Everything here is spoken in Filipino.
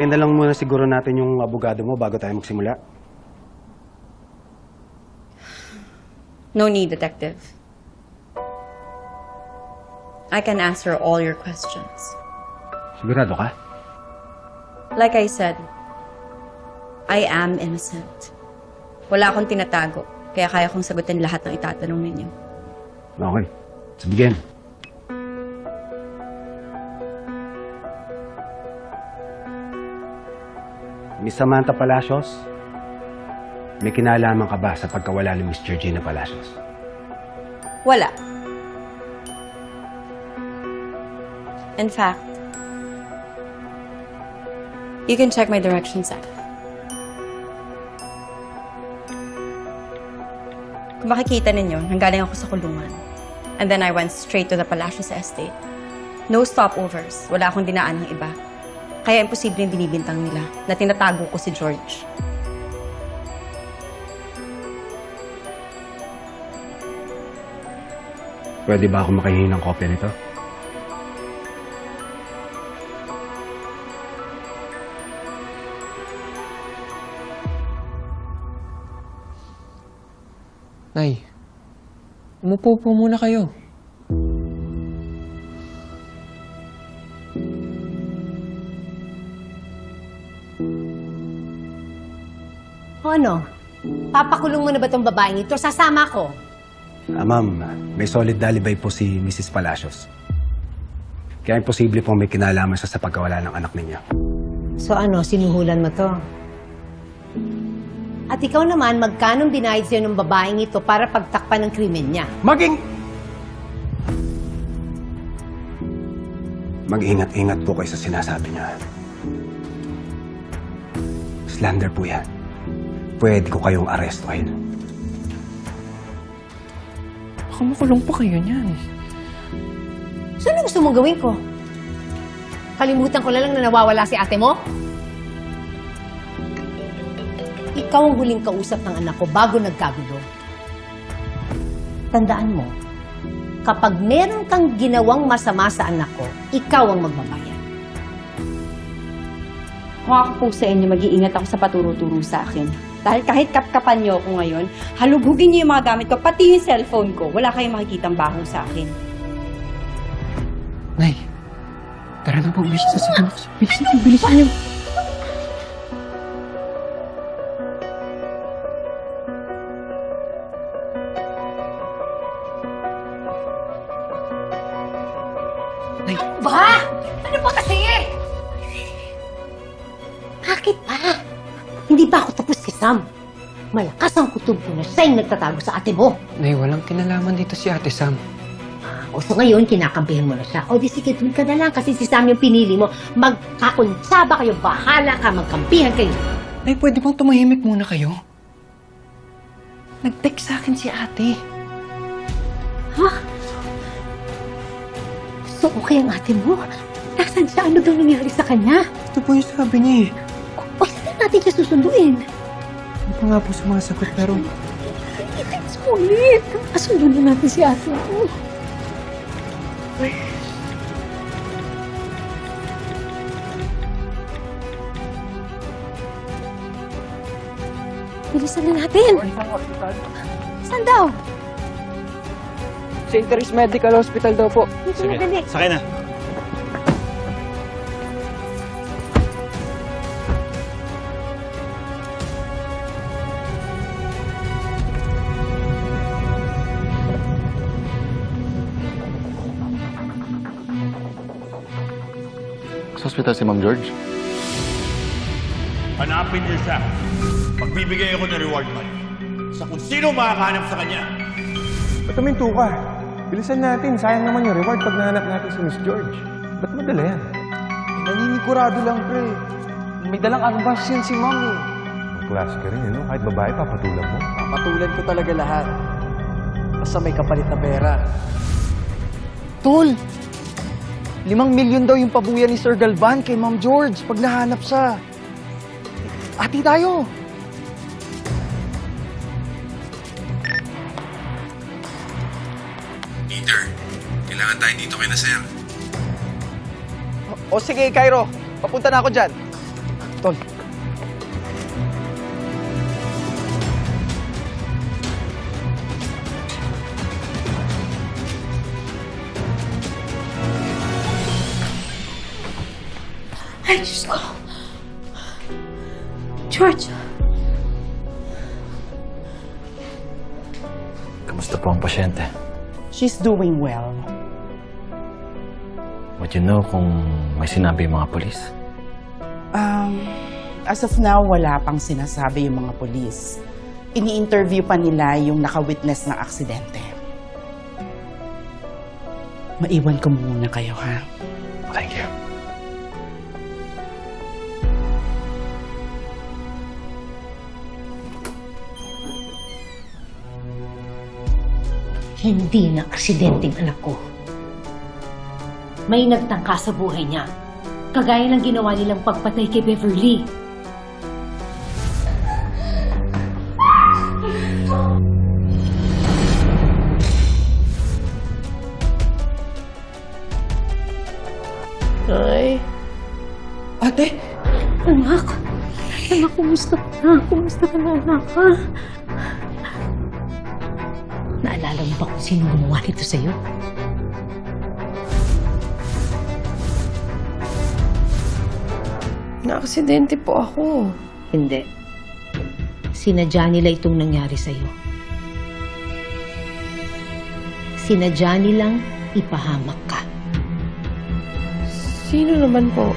Kaya na lang muna siguro natin yung abogado mo bago tayo magsimula. No need, Detective. I can answer all your questions. Sigurado ka? Like I said, I am innocent. Wala akong tinatago, kaya kaya kong sagutin lahat ng itatanong ninyo. Okay. Let's begin. Miss Samantha Palacios, may kinalaman ka ba sa pagkawala ni Miss Georgina Palacios? Wala. In fact, you can check my directions app. Kung makikita ninyo, nanggaling ako sa kulungan. And then I went straight to the Palacios Estate. No stopovers. Wala akong dinaan ng iba. Kaya imposible yung binibintang nila na tinatago ko si George. Pwede ba ako makahingi ng kopya nito? Nay, umupo po muna kayo. O ano? Papakulong mo na ba tong babaeng ito? Sasama ko. Ah, ma'am, may solid alibay po si Mrs. Palacios. Kaya imposible pong may kinalaman siya sa pagkawala ng anak ninyo. So ano, sinuhulan mo to? At ikaw naman, magkanong binayad sa'yo ng babaeng ito para pagtakpan ng krimen niya? Maging... Mag-ingat-ingat po kayo sa sinasabi niya. Slander po yan. Pwede ko kayong arestuhin. Baka makulong pa kayo niyan. So ano gusto mong gawin ko? Kalimutan ko na lang na nawawala si ate mo? Ikaw ang huling kausap ng anak ko bago nagkagulo. Tandaan mo, kapag meron kang ginawang masama sa anak ko, ikaw ang magbabayad. Kung ako po sa inyo, mag-iingat ako sa paturo-turo sa akin. Dahil kahit kapkapan niyo ako ngayon, halugugin niyo yung mga gamit ko, pati yung cellphone ko. Wala kayong makikitang baho sa akin. Nay, tara na po, bilis sa sabi ko. Bilis na, bilis niyo. Nay, Ba? Ano ba kasi? Bakit ba? Hindi ba ako tapos kay Sam? Malakas ang kutob ko na siya yung nagtatago sa ate mo. Nay, walang kinalaman dito si Ate Sam. O so ngayon, kinakampihan mo na siya. O di sige, dun ka na lang kasi si Sam yung pinili mo. Magkakunsaba kayo, bahala ka, magkampihan kayo. Nay, pwede bang tumahimik muna kayo? Nag-text sa akin si ate. So okay ang ate mo? Nasaan siya? Ano daw nangyari sa kanya? Ito po yung sabi niya eh. Natin siya susunduin? Hindi pa nga po sumasagot pero... It's ulit. Kasunduin natin si ate mo. Bilisan na natin. Saan daw? St. Teres Medical Hospital daw po. Dito na dali. Sakay na. Hospital si Ma'am George? Hanapin niyo siya. Magbibigay ako ng reward money sa kung sino makakahanap sa kanya. Ba't tuminto ka? Bilisan natin. Sayang naman yung reward pag nahanap natin si Miss George. Ba't madala yan? Naninigurado lang, pre. May dalang advance yan si ma'am eh. Ang klase ka rin, ano? Kahit babae, papatulan mo. Papatulan ko talaga lahat. Basta may kapalit na pera. Tol! Limang milyon daw yung pabuya ni Sir Galvan kay Ma'am George pag nahanap siya. Ati tayo! Peter, kailangan tayo dito kay na sir. O sige, Cairo. Papunta na ako dyan. Tol. Ay, Diyos ko. George. Kamusta po ang pasyente? She's doing well. Would you know kung may sinabi yung mga polis? Um, as of now, wala pang sinasabi yung mga polis. Ini-interview pa nila yung naka-witness ng aksidente. Maiwan ko muna kayo, ha? Thank you. Hindi na aksidenteng anak ko. May nagtangka sa buhay niya. Kagaya ng ginawa nilang pagpatay kay Beverly. Ate! Anak! Anak, kumusta ka na? Kumusta ka na, anak, ha? Naalala mo ba kung sino gumawa nito sa'yo? Naaksidente po ako. Hindi. Sinadya nila itong nangyari sa'yo. Sinadya nilang ipahamak ka. Sino naman po?